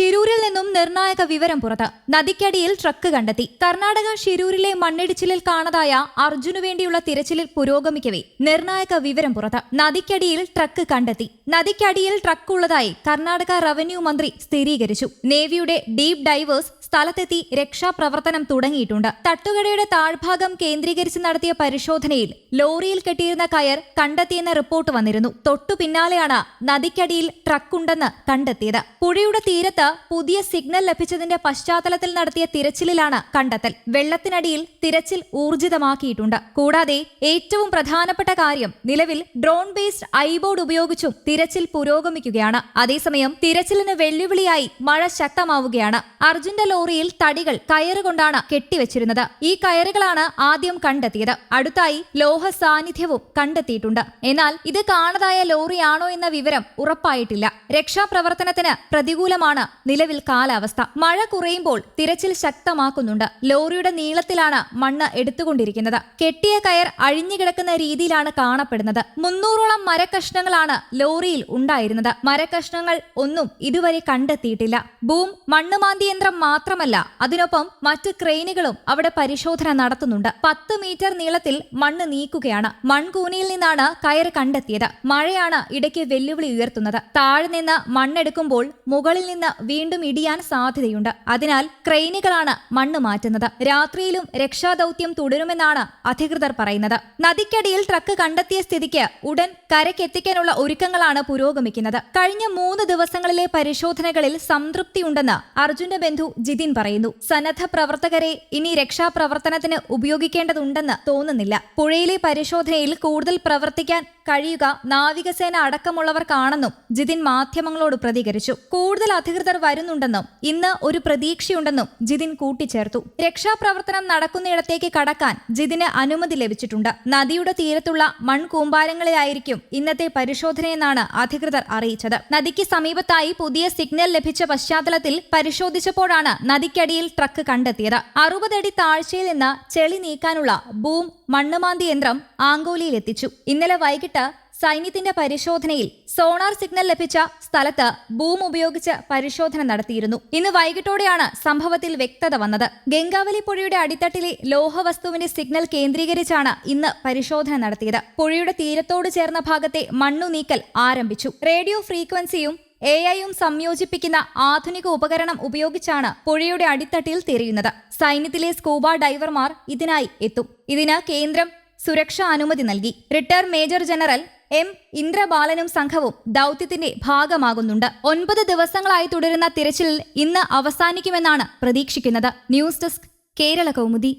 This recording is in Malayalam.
ഷിരൂരിൽ നിന്നും നിർണായക വിവരം പുറത്ത്. നദിക്കടിയിൽ ട്രക്ക് കണ്ടെത്തി. കർണാടക ഷിരൂരിലെ മണ്ണിടിച്ചിലിൽ കാണാതായ അർജുനു വേണ്ടിയുള്ള തിരച്ചിലിൽ പുരോഗമിക്കവേ. നിർണായക വിവരം പുറത്ത്. നദിക്കടിയിൽ ട്രക്ക് കണ്ടെത്തി. നദിക്കടിയിൽ ട്രക്ക് ഉള്ളതായി കർണാടക റവന്യൂ മന്ത്രി സ്ഥിരീകരിച്ചു. നേവിയുടെ ഡീപ് ഡൈവേഴ്സ് സ്ഥലത്തെത്തി രക്ഷാപ്രവർത്തനം തുടങ്ങിയിട്ടുണ്ട്. തട്ടുകടയുടെ താഴ്ഭാഗം കേന്ദ്രീകരിച്ച് നടത്തിയ പരിശോധനയിൽ ലോറിയിൽ കെട്ടിയിരുന്ന കയർ കണ്ടെത്തിയെന്ന റിപ്പോർട്ട് വന്നിരുന്നു. തൊട്ടു പിന്നാലെയാണ് നദിക്കടിയിൽ ട്രക്കുണ്ടെന്ന് കണ്ടെത്തിയത്. പുഴയുടെ തീരത്ത് പുതിയ സിഗ്നൽ ലഭിച്ചതിന്റെ പശ്ചാത്തലത്തിൽ നടത്തിയ തിരച്ചിലിലാണ് കണ്ടെത്തൽ. വെള്ളത്തിനടിയിൽ തിരച്ചിൽ ഊർജിതമാക്കിയിട്ടുണ്ട്. കൂടാതെ ഏറ്റവും പ്രധാനപ്പെട്ട കാര്യം നിലവിൽ ഡ്രോൺ ബേസ്ഡ് ഐബോർഡ് ഉപയോഗിച്ചും തിരച്ചിൽ പുരോഗമിക്കുകയാണ്. അതേസമയം തിരച്ചിലിന് വെല്ലുവിളിയായി മഴ ശക്തമാവുകയാണ്. അർജുന്റെ ലോറിയിൽ തടികൾ കയറുകൊണ്ടാണ് കെട്ടിവച്ചിരുന്നത്. ഈ കയറുകളാണ് ആദ്യം കണ്ടെത്തിയത്. അടുത്തായി ലോഹ സാന്നിധ്യവും കണ്ടെത്തിയിട്ടുണ്ട്. എന്നാൽ ഇത് കാണാതായ ലോറിയാണോ എന്ന വിവരം ഉറപ്പായിട്ടില്ല. രക്ഷാപ്രവർത്തനത്തിന് പ്രതികൂലമാണ് നിലവിൽ കാലാവസ്ഥ. മഴ കുറയുമ്പോൾ തിരച്ചിൽ ശക്തമാക്കുന്നുണ്ട്. ലോറിയുടെ നീളത്തിലാണ് മണ്ണ് എടുത്തുകൊണ്ടിരിക്കുന്നത്. കെട്ടിയ കയർ അഴിഞ്ഞുകിടക്കുന്ന രീതിയിലാണ് കാണപ്പെടുന്നത്. മുന്നൂറോളം മരക്കഷ്ണങ്ങളാണ് ലോറിയിൽ ഉണ്ടായിരുന്നത്. മരക്കഷ്ണങ്ങൾ ഒന്നും ഇതുവരെ കണ്ടെത്തിയിട്ടില്ല. ബൂം മണ്ണുമാന്തി യന്ത്രം മാത്രമല്ല അതിനൊപ്പം മറ്റ് ക്രെയിനുകളും അവിടെ പരിശോധന നടത്തുന്നുണ്ട്. പത്ത് മീറ്റർ നീളത്തിൽ മണ്ണ് നീക്കുകയാണ്. മൺകൂനിയിൽ നിന്നാണ് കയർ കണ്ടെത്തിയത്. മഴയാണ് ഇടയ്ക്ക് വെല്ലുവിളി ഉയർത്തുന്നത്. താഴെ നിന്ന് മണ്ണെടുക്കുമ്പോൾ മുകളിൽ നിന്ന് വീണ്ടും ഇടിയാൻ സാധ്യതയുണ്ട്. അതിനാൽ ക്രെയിനുകളാണ് മണ്ണ് മാറ്റുന്നത്. രാത്രിയിലും രക്ഷാദൌത്യം തുടരുമെന്നാണ് അധികൃതർ പറയുന്നത്. നദിക്കടിയിൽ ട്രക്ക് കണ്ടെത്തിയ സ്ഥിതിക്ക് ഉടൻ കരക്കെത്തിക്കാനുള്ള ഒരുക്കങ്ങളാണ് പുരോഗമിക്കുന്നത്. കഴിഞ്ഞ മൂന്ന് ദിവസങ്ങളിലെ പരിശോധനകളിൽ സംതൃപ്തിയുണ്ടെന്ന് അർജുന്റെ ബന്ധു ജിതിൻ പറയുന്നു സന്നദ്ധ പ്രവർത്തകരെ ഇനി രക്ഷാപ്രവർത്തനത്തിന് ഉപയോഗിക്കേണ്ടതുണ്ടെന്ന് തോന്നുന്നില്ല. പുഴയിലെ പരിശോധനയിൽ കൂടുതൽ പ്രവർത്തിക്കാൻ കഴിയുക നാവികസേന അടക്കമുള്ളവർക്കാണെന്നും ജിതിൻ മാധ്യമങ്ങളോട് പ്രതികരിച്ചു. കൂടുതൽ അധികൃതർ വരുന്നുണ്ടെന്നും ഇന്ന് ഒരു പ്രതീക്ഷയുണ്ടെന്നും ജിതിൻ കൂട്ടിച്ചേർത്തു. രക്ഷാപ്രവർത്തനം നടക്കുന്നിടത്തേക്ക് കടക്കാൻ ജിതിന് അനുമതി ലഭിച്ചിട്ടുണ്ട്. നദിയുടെ തീരത്തുള്ള മൺകൂമ്പാരങ്ങളിലായിരിക്കും ഇന്നത്തെ പരിശോധനയെന്നാണ് അധികൃതർ അറിയിച്ചത്. നദിക്ക് സമീപത്തായി പുതിയ സിഗ്നൽ ലഭിച്ച പശ്ചാത്തലത്തിൽ പരിശോധിച്ചപ്പോഴാണ് നദിക്കടിയിൽ ട്രക്ക് കണ്ടെത്തിയത്. അറുപതടി താഴ്ചയിൽ നിന്ന് ചെളി നീക്കാനുള്ള ബൂം മണ്ണുമാന്തി യന്ത്രം ആങ്കോലിയിൽ എത്തിച്ചു. ഇന്നലെ വൈകിട്ട് സൈന്യത്തിന്റെ പരിശോധനയിൽ സോണാർ സിഗ്നൽ ലഭിച്ച സ്ഥലത്ത് ബൂം ഉപയോഗിച്ച് പരിശോധന നടത്തിയിരുന്നു. ഇന്ന് വൈകിട്ടോടെയാണ് സംഭവത്തിൽ വ്യക്തത വന്നത്. ഗംഗാവലി പുഴയുടെ അടിത്തട്ടിലെ ലോഹവസ്തുവിന്റെ സിഗ്നൽ കേന്ദ്രീകരിച്ചാണ് ഇന്ന് പരിശോധന നടത്തിയത്. പുഴയുടെ തീരത്തോട് ചേർന്ന ഭാഗത്തെ മണ്ണു നീക്കൽ ആരംഭിച്ചു. റേഡിയോ ഫ്രീക്വൻസിയും എ ഐയും സംയോജിപ്പിക്കുന്ന ആധുനിക ഉപകരണം ഉപയോഗിച്ചാണ് പുഴയുടെ അടിത്തട്ടിൽ തിരയുന്നത് സൈന്യത്തിലെ സ്കൂബ ഡൈവർമാർ ഇതിനായി എത്തും. ഇതിന് കേന്ദ്രം സുരക്ഷാ അനുമതി നൽകി. Retire major general M. ഇന്ദ്രബാലനും സംഘവും ദൗത്യത്തിന്റെ ഭാഗമാകുന്നുണ്ട്. ഒൻപത് ദിവസങ്ങളായി തുടരുന്ന തിരച്ചിലിൽ ഇന്ന് അവസാനിക്കുമെന്നാണ് പ്രതീക്ഷിക്കുന്നത്. News desk Kerala Kaumudi.